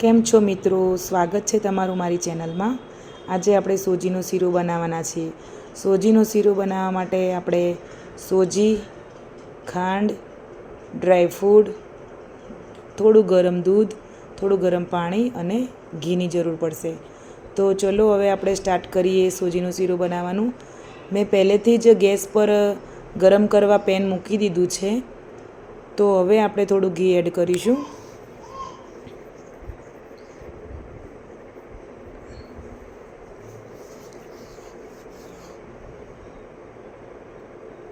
કેમ છો મિત્રો? સ્વાગત છે તમારું મારી ચેનલમાં. આજે આપણે સોજીનો શીરો બનાવવાના છીએ. સોજીનો શીરો બનાવવા માટે આપણે સોજી, ખાંડ ડ્રાયફ્રૂટ થોડું ગરમ દૂધ, થોડું ગરમ પાણી અને ઘીની જરૂર પડશે. તો ચલો હવે આપણે સ્ટાર્ટ કરીએ સોજીનો શીરો બનાવવાનું. મેં પહેલેથી જ ગેસ પર ગરમ કરવા પેન મૂકી દીધું છે. તો હવે આપણે થોડું ઘી એડ કરીશું.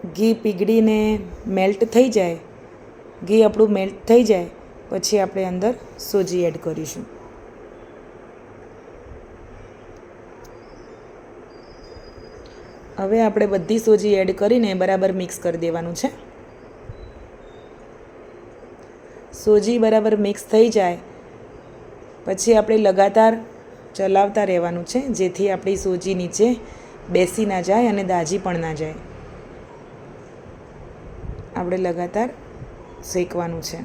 ઘી પીગળીને મેલ્ટ થઈ જાય. ઘી આપણું મેલ્ટ થઈ જાય. પછી આપણે અંદર સોજી એડ કરીશું. હવે આપણે બધી સોજી એડ કરીને બરાબર મિક્સ કરી દેવાનું છે. સોજી બરાબર મિક્સ થઈ જાય. પછી આપણે લગાતાર ચલાવતા રહેવાનું છે, જેથી આપણી સોજી નીચે બેસી ના જાય અને દાજી પણ ના જાય. આપણે લગાતાર શેકવાનું છે.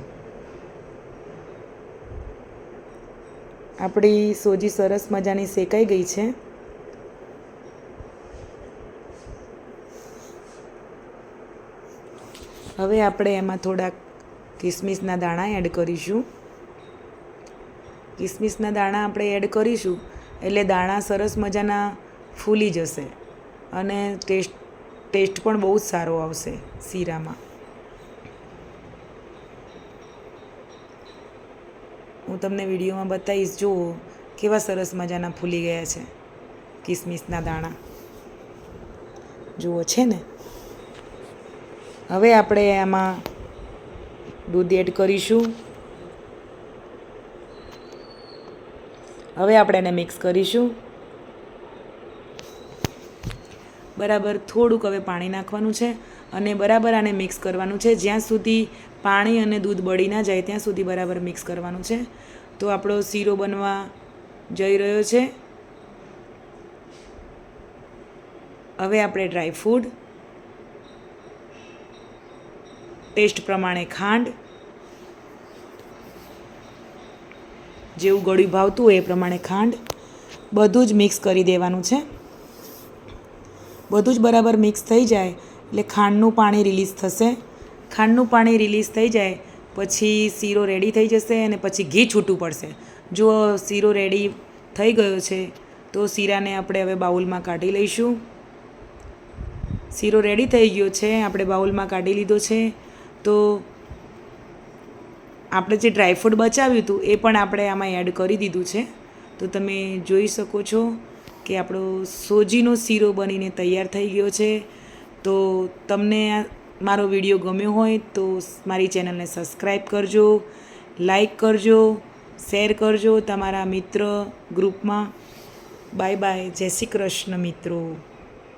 આપણી સોજી સરસ મજાની શેકાઈ ગઈ છે. હવે આપણે એમાં થોડાક કિસમિસના દાણા એડ કરીશું. કિસમિસના દાણા આપણે એડ કરીશું એટલે દાણા સરસ મજાના ફૂલી જશે અને ટેસ્ટ ટેસ્ટ પણ બહુ જ સારો આવશે શીરામાં હું તમને વિડીયોમાં બતાવીશ, જુઓ કેવા સરસ મજાના ફૂલી ગયા છે કિસમિસના દાણા. જુઓ છે ને? હવે આપણે આમાં દૂધ એડ કરીશું. હવે આપણે એને મિક્સ કરીશું. બરાબર, થોડુંક હવે પાણી નાખવાનું છે અને બરાબર આને મિક્સ કરવાનું છે. જ્યાં સુધી પાણી અને દૂધ બળી ના જાય ત્યાં સુધી બરાબર મિક્સ કરવાનું છે. તો આપણો શીરો બનવા જઈ રહ્યો છે. હવે આપણે ડ્રાય ફ્રૂટ ટેસ્ટ પ્રમાણે ખાંડ. જેવું ગળ્યું ભાવતું હોય એ પ્રમાણે ખાંડ. બધું જ મિક્સ કરી દેવાનું છે. બધું જ બરાબર મિક્સ થઈ જાય એટલે ખાંડનું પાણી રિલીઝ થશે. ખાંડનું પાણી રિલીઝ થઈ જાય, પછી શીરો રેડી થઈ જશે અને પછી ઘી છૂટું પડશે. જો શીરો રેડી થઈ ગયો છે, તો શીરાને આપણે હવે બાઉલમાં કાઢી લઈશું. શીરો રેડી થઈ ગયો છે, આપણે બાઉલમાં કાઢી લીધો છે. તો આપણે જે ડ્રાયફ્રૂટ બચાવ્યું હતું, એ પણ આપણે આમાં એડ કરી દીધું છે. તો તમે જોઈ શકો છો કે આપણો સોજીનો શીરો બનીને તૈયાર થઈ ગયો છે. તો તમને આ મારો વીડિયો ગમ્યો હોય તો મારી ચેનલને સબસ્ક્રાઈબ કરજો લાઈક કરજો, શેર કરજો તમારા મિત્ર ગ્રુપમાં. Bye bye. જય શ્રી કૃષ્ણ મિત્રો.